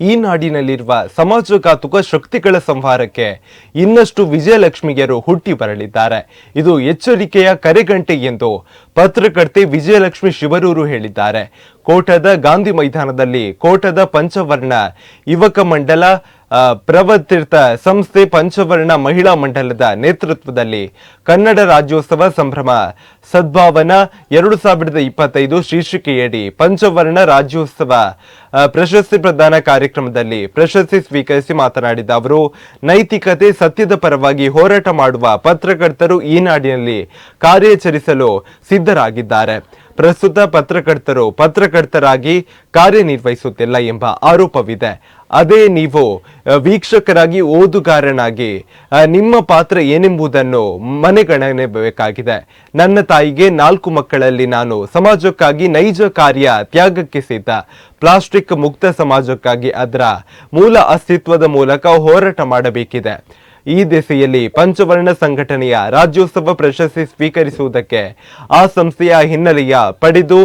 ಈ ನಾಡಿನಲ್ಲಿರುವ ಸಮಾಜಘಾತುಕ ಶಕ್ತಿಗಳ ಸಂಹಾರಕ್ಕೆ ಇನ್ನಷ್ಟು ವಿಜಯಲಕ್ಷ್ಮಿಯರು ಹುಟ್ಟಿ ಬರಲಿದ್ದಾರೆ. ಇದು ಎಚ್ಚರಿಕೆಯ ಕರೆಗಂಟೆ ಎಂದು ಪತ್ರಕರ್ತೆ ವಿಜಯಲಕ್ಷ್ಮಿ ಶಿವರೂರು ಹೇಳಿದ್ದಾರೆ. ಕೋಟದ ಗಾಂಧಿ ಮೈದಾನದಲ್ಲಿ ಕೋಟದ ಪಂಚವರ್ಣ ಯುವಕ ಮಂಡಲ ಪ್ರವರ್ತಿತ ಸಂಸ್ಥೆ ಪಂಚವರ್ಣ ಮಹಿಳಾ ಮಂಡಲದ ನೇತೃತ್ವದಲ್ಲಿ ಕನ್ನಡ ರಾಜ್ಯೋತ್ಸವ ಸಂಭ್ರಮ. ಸದ್ಭಾವನಾ ಎರಡು ಸಾವಿರದ ಇಪ್ಪತ್ತೈದು ಶೀರ್ಷಿಕೆಯಡಿ ಪಂಚವರ್ಣ ರಾಜ್ಯೋತ್ಸವ ಪ್ರಶಸ್ತಿ ಪ್ರದಾನ ಕಾರ್ಯಕ್ರಮದಲ್ಲಿ ಪ್ರಶಸ್ತಿ ಸ್ವೀಕರಿಸಿ ಮಾತನಾಡಿದ ಅವರು, ನೈತಿಕತೆ ಸತ್ಯದ ಪರವಾಗಿ ಹೋರಾಟ ಮಾಡುವ ಪತ್ರಕರ್ತರು ಈ ನಾಡಿನಲ್ಲಿ ಕಾರ್ಯಾಚರಿಸಲು ಸಿದ್ಧರಾಗಿದ್ದಾರೆ. ಪ್ರಸ್ತುತ ಪತ್ರಕರ್ತರು ಪತ್ರಕರ್ತರಾಗಿ ಕಾರ್ಯನಿರ್ವಹಿಸುತ್ತಿಲ್ಲ ಎಂಬ ಆರೋಪವಿದೆ. ಅದೇ ನೀವು ವೀಕ್ಷಕರಾಗಿ ಓದುಗಾರನಾಗಿ ನಿಮ್ಮ ಪಾತ್ರ ಏನೆಂಬುದನ್ನು ಮನೆಗಣನೆಬೇಕಾಗಿದೆ ನನ್ನ ತಾಯಿಗೆ ನಾಲ್ಕು ಮಕ್ಕಳಲ್ಲಿ ನಾನು ಸಮಾಜಕ್ಕಾಗಿ ನೈಜ ಕಾರ್ಯ ತ್ಯಾಗಕ್ಕೆ ಸಿದ್ಧ. ಪ್ಲಾಸ್ಟಿಕ್ ಮುಕ್ತ ಸಮಾಜಕ್ಕಾಗಿ ಅದರ ಮೂಲ ಅಸ್ತಿತ್ವದ ಮೂಲಕ ಹೋರಾಟ ಮಾಡಬೇಕಿದೆ. ಈ ದಿಸೆಯಲ್ಲಿ ಪಂಚವರ್ಣ ಸಂಘಟನೆಯ ರಾಜ್ಯೋತ್ಸವ ಪ್ರಶಸ್ತಿ ಸ್ವೀಕರಿಸುವುದಕ್ಕೆ ಆ ಸಂಸ್ಥೆಯ ಹಿನ್ನೆಲೆಯ ಪಡೆದು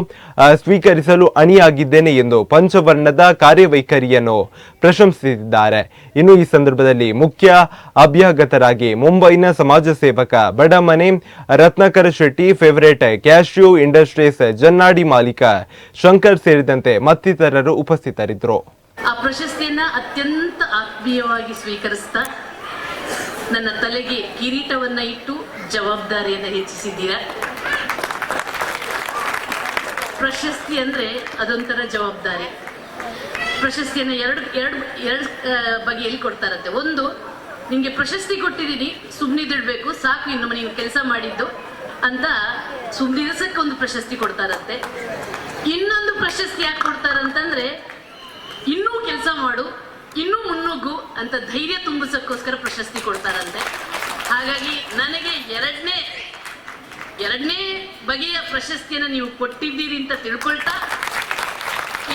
ಸ್ವೀಕರಿಸಲು ಅಣಿಯಾಗಿದ್ದೇನೆ ಎಂದು ಪಂಚವರ್ಣದ ಕಾರ್ಯವೈಖರಿಯನ್ನು ಪ್ರಶಂಸಿಸಿದ್ದಾರೆ. ಇನ್ನು ಈ ಸಂದರ್ಭದಲ್ಲಿ ಮುಖ್ಯ ಅಭ್ಯಾಗತರಾಗಿ ಮುಂಬೈನ ಸಮಾಜ ಸೇವಕ Badamane Ratnakara Shetty, favourite cashew industries Jannadi ಮಾಲೀಕ ಶಂಕರ್ ಸೇರಿದಂತೆ ಮತ್ತಿತರರು ಉಪಸ್ಥಿತರಿದ್ದರು. ಆ ಪ್ರಶಸ್ತಿಯನ್ನ ಅತ್ಯಂತ ಆತ್ಮೀಯವಾಗಿ ಸ್ವೀಕರಿಸ್ತಾ ನನ್ನ ತಲೆಗೆ ಕಿರೀಟವನ್ನ ಇಟ್ಟು ಜವಾಬ್ದಾರಿಯನ್ನ ಹೆಚ್ಚಿಸಿದ್ದೀರಾ? ಪ್ರಶಸ್ತಿ ಅಂದ್ರೆ ಅದೊಂಥರ ಜವಾಬ್ದಾರಿ. ಪ್ರಶಸ್ತಿಯನ್ನು ಎರಡು ಎರಡು ಎರಡು ಬಗೆಯಲ್ಲಿ ಕೊಡ್ತಾರಂತೆ. ಒಂದು, ನಿಮಗೆ ಪ್ರಶಸ್ತಿ ಕೊಟ್ಟಿದ್ದೀನಿ ಸುಮ್ಮನಿದಿಡ್ಬೇಕು ಸಾಕು, ಇನ್ನು ನೀವು ಕೆಲಸ ಮಾಡಿದ್ದು ಅಂತ ಸುಮ್ಮನಿರಿಸಕ್ಕೆ ಒಂದು ಪ್ರಶಸ್ತಿ ಕೊಡ್ತಾರಂತೆ. ಇನ್ನೊಂದು ಪ್ರಶಸ್ತಿ ಯಾಕೆ ಕೊಡ್ತಾರಂತಂದ್ರೆ, ಇನ್ನೂ ಕೆಲಸ ಮಾಡು ಇನ್ನೂ ಅಂತ ಧೈರ್ಯ ತುಂಬಿಸಕ್ಕೋಸ್ಕರ ಪ್ರಶಸ್ತಿ ಕೊಡ್ತಾರಂತೆ. ಹಾಗಾಗಿ ನನಗೆ ಎರಡನೇ ಎರಡನೇ ಬಗೆಯ ಪ್ರಶಸ್ತಿಯನ್ನು ನೀವು ಕೊಟ್ಟಿದ್ದೀರಿ ಅಂತ ತಿಳ್ಕೊಳ್ತಾ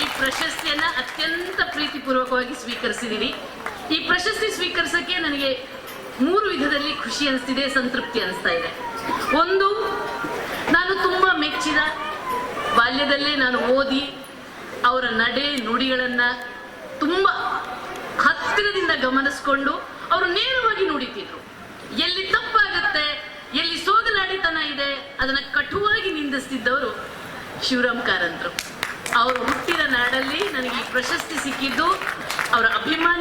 ಈ ಪ್ರಶಸ್ತಿಯನ್ನ ಅತ್ಯಂತ ಪ್ರೀತಿಪೂರ್ವಕವಾಗಿ ಸ್ವೀಕರಿಸಿದ್ದೀರಿ ಈ ಪ್ರಶಸ್ತಿ ಸ್ವೀಕರಿಸಕ್ಕೆ ನನಗೆ ಮೂರು ವಿಧದಲ್ಲಿ ಖುಷಿ ಅನಿಸ್ತಿದೆ, ಸಂತೃಪ್ತಿ ಅನಿಸ್ತಾ ಇದೆ. ಒಂದು, ನಾನು ತುಂಬಾ ಮೆಚ್ಚಿದ ಬಾಲ್ಯದಲ್ಲೇ ನಾನು ಓದಿ ಅವರ ನಡೆ ನುಡಿಗಳನ್ನ ತುಂಬಾ ಗಮನಿಸ್ಕೊಂಡು ಅವರು ನೇರವಾಗಿ ನುಡಿತಿದ್ರು. ಎಲ್ಲಿ ತಪ್ಪಾಗುತ್ತೆ, ಎಲ್ಲಿ ಸೋಗಲಾಡಿತನ ಇದೆ, ಅದನ್ನ ಕಟುವಾಗಿ ನಿಂದಿಸ್ತಿದ್ದವರು ಶಿವರಾಮ್ ಕಾರಂತರು. ಅವರು ಹುಟ್ಟಿದ ನಾಡಲ್ಲಿ ನನಗೆ ಪ್ರಶಸ್ತಿ ಸಿಕ್ಕಿದ್ದು, ಅವರ ಅಭಿಮಾನ